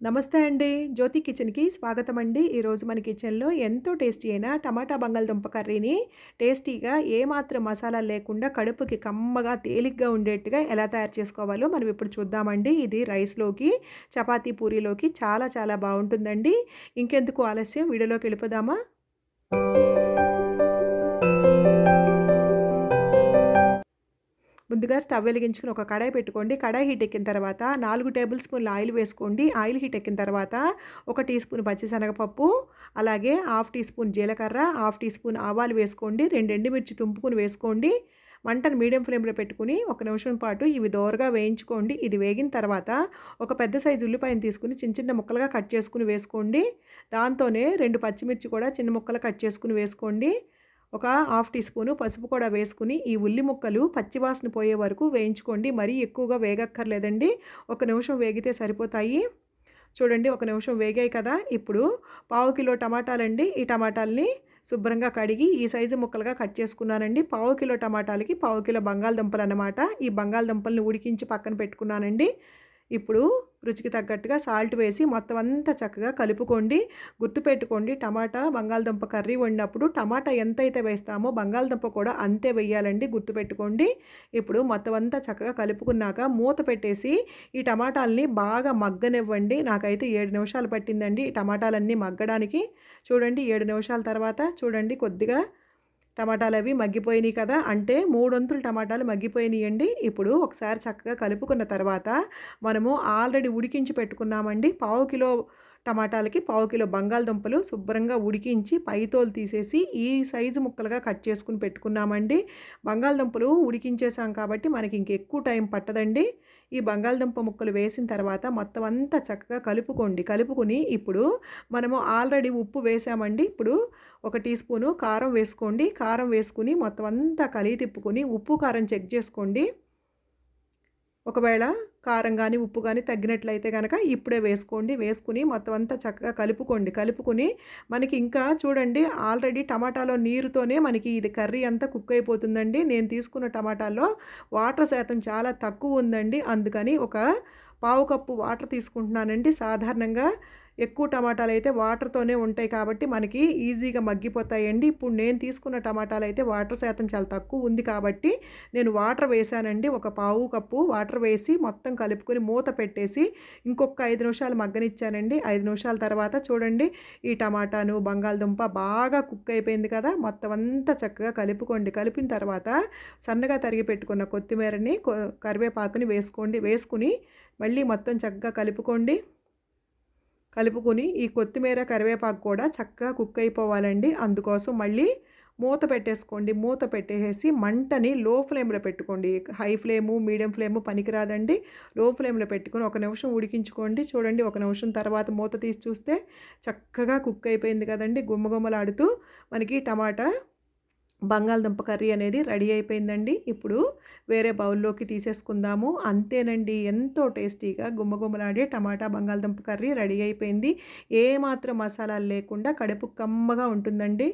నమస్తే అండి. జ్యోతి కిచెన్‌కి స్వాగతం అండి. ఈరోజు మన కిచెన్‌లో ఎంతో టేస్టీ అయిన టమాటా బంగాళదుంప కర్రీని టేస్టీగా ఏమాత్రం మసాలా లేకుండా కడుపుకి కమ్మగా, తేలిగ్గా ఉండేట్టుగా ఎలా తయారు చేసుకోవాలో మనం ఇప్పుడు చూద్దామండి. ఇది రైస్‌లోకి, చపాతీ, పూరీలోకి చాలా చాలా బాగుంటుందండి ఇంకెందుకు ఆలస్యం వీడియోలోకి వెళ్ళిపోదామా? ముందుగా స్టవ్ వెలిగించుకుని ఒక కడాయి పెట్టుకోండి. కడాయి హీట్ ఎక్కిన తర్వాత నాలుగు టేబుల్ స్పూన్ల ఆయిల్ వేసుకోండి. ఆయిల్ హీట్ ఎక్కిన తర్వాత ఒక టీ స్పూన్ పచ్చిశనగపప్పు, అలాగే హాఫ్ టీ స్పూన్ జీలకర్ర, హాఫ్ టీ స్పూన్ ఆవాలు వేసుకోండి. రెండు ఎండుమిర్చి తుంపుకుని వేసుకోండి. మంటను మీడియం ఫ్లేమ్‌లో పెట్టుకొని ఒక నిమిషం పాటు ఇవి దోరగా వేయించుకోండి. ఇది వేగిన తర్వాత ఒక పెద్ద సైజు ఉల్లిపాయను తీసుకొని చిన్న చిన్న ముక్కలుగా కట్ చేసుకుని వేసుకోండి. దాంతోనే రెండు పచ్చిమిర్చి కూడా చిన్న ముక్కలు కట్ చేసుకుని వేసుకోండి. ఒక హాఫ్ టీ స్పూను పసుపు కూడా వేసుకుని ఈ ఉల్లి ముక్కలు పచ్చివాసన పోయే వరకు వేయించుకోండి. మరీ ఎక్కువగా వేగక్కర్లేదండి. ఒక నిమిషం వేగితే సరిపోతాయి. చూడండి ఒక నిమిషం వేగాయి కదా! ఇప్పుడు పావు కిలో టమాటాలండి. ఈ టమాటాలని శుభ్రంగా కడిగి ఈ సైజు ముక్కలుగా కట్ చేసుకున్నానండి. పావు కిలో టమాటాలకి పావు కిలో బంగాళదుంపలు అన్నమాట ఈ బంగాళదుంపల్ని ఉడికించి పక్కన పెట్టుకున్నానండి. ఇప్పుడు రుచికి తగ్గట్టుగా సాల్ట్ వేసి మొత్తం అంతా చక్కగా కలుపుకోండి. గుర్తుపెట్టుకోండి టమాటా, బంగాళదుంప కర్రీ వండినప్పుడు టమాటా ఎంతైతే వేస్తామో బంగాళదుంప కూడా అంతే వేయాలండి గుర్తుపెట్టుకోండి. ఇప్పుడు మొత్తం అంతా చక్కగా కలుపుకున్నాక మూత పెట్టేసి ఈ టమాటాలని బాగా మగ్గనివ్వండి. నాకైతే ఏడు నిమిషాలు పట్టిందండి ఈ టమాటాలన్నీ మగ్గడానికి. చూడండి ఏడు నిమిషాల తర్వాత చూడండి కొద్దిగా టమాటాలు అవి మగ్గిపోయినాయి కదా! అంటే మూడొంతులు టమాటాలు మగ్గిపోయినాయండి. ఇప్పుడు ఒకసారి చక్కగా కలుపుకున్న తర్వాత మనము ఆల్రెడీ ఉడికించి పెట్టుకున్నామండి. పావు కిలో టమాటాలకి పావు కిలో బంగాళదుంపలు శుభ్రంగా ఉడికించి పైతోలు తీసేసి ఈ సైజు ముక్కలుగా కట్ చేసుకుని పెట్టుకున్నామండి. బంగాళదుంపలు ఉడికించేసాం కాబట్టి మనకి ఇంకెక్కువ టైం పట్టదండి. ఈ బంగాళదుంప ముక్కలు వేసిన తర్వాత మొత్తం అంతా చక్కగా కలుపుకోండి. కలుపుకుని ఇప్పుడు మనము ఆల్రెడీ ఉప్పు వేసామండి. ఇప్పుడు ఒక టీ స్పూను కారం వేసుకోండి. కారం వేసుకుని మొత్తం అంతా కలిగి తిప్పుకొని ఉప్పు, కారం చెక్ చేసుకోండి. ఒకవేళ కారం కానీ ఉప్పు కానీ తగ్గినట్లయితే కనుక ఇప్పుడే వేసుకోండి. వేసుకుని మొత్తం అంతా చక్కగా కలుపుకోండి. కలుపుకుని మనకి ఇంకా చూడండి ఆల్రెడీ టమాటాలో నీరుతోనే మనకి ఇది కర్రీ అంతా కుక్ అయిపోతుందండి. నేను తీసుకున్న టమాటాల్లో వాటర్ శాతం చాలా తక్కువ ఉందండి. అందుకని ఒక పావు కప్పు వాటర్ తీసుకుంటున్నానండి. సాధారణంగా ఎక్కువ టమాటాలు అయితే వాటర్‌తోనే ఉంటాయి కాబట్టి మనకి ఈజీగా మగ్గిపోతాయండి. ఇప్పుడు నేను తీసుకున్న టమాటాలు అయితే వాటర్ శాతం చాలా తక్కువ ఉంది కాబట్టి నేను వాటర్ వేసానండి ఒక పావు కప్పు వాటర్ వేసి మొత్తం కలుపుకొని మూత పెట్టేసి ఇంకొక ఐదు నిమిషాలు మగ్గనిచ్చానండి. ఐదు నిమిషాల తర్వాత చూడండి ఈ టమాటాను, బంగాళదుంప బాగా కుక్ అయిపోయింది కదా! మొత్తం అంతా చక్కగా కలుపుకోండి. కలిపిన తర్వాత సన్నగా తరిగి పెట్టుకున్న కొత్తిమీరని, కరివేపాకుని వేసుకోండి. వేసుకుని మళ్ళీ మొత్తం చక్కగా కలుపుకోండి. కలుపుకొని ఈ కొత్తిమీర, కరివేపాకు కూడా చక్కగా కుక్ అయిపోవాలండి. అందుకోసం మళ్ళీ మూత పెట్టేసుకోండి. మూత పెట్టేసి మంటని లో ఫ్లేమ్‌లో పెట్టుకోండి. హై ఫ్లేము, మీడియం ఫ్లేము పనికిరాదండి. లో ఫ్లేమ్‌లో పెట్టుకొని ఒక నిమిషం ఉడికించుకోండి. చూడండి ఒక నిమిషం తర్వాత మూత తీసి చూస్తే చక్కగా కుక్ అయిపోయింది కదండి గుమ్మగుమ్మలాడుతూ మనకి టమాటా బంగాళదుంప కర్రీ అనేది రెడీ అయిపోయిందండి. ఇప్పుడు వేరే బౌల్‌లోకి తీసేసుకుందాము. అంతేనండి ఎంతో టేస్టీగా గుమ్మగుమ్మలాడే టమాటా బంగాళదుంప కర్రీ రెడీ అయిపోయింది. ఏమాత్రం మసాలాలు లేకుండా కడుపు కమ్మగా ఉంటుందండి.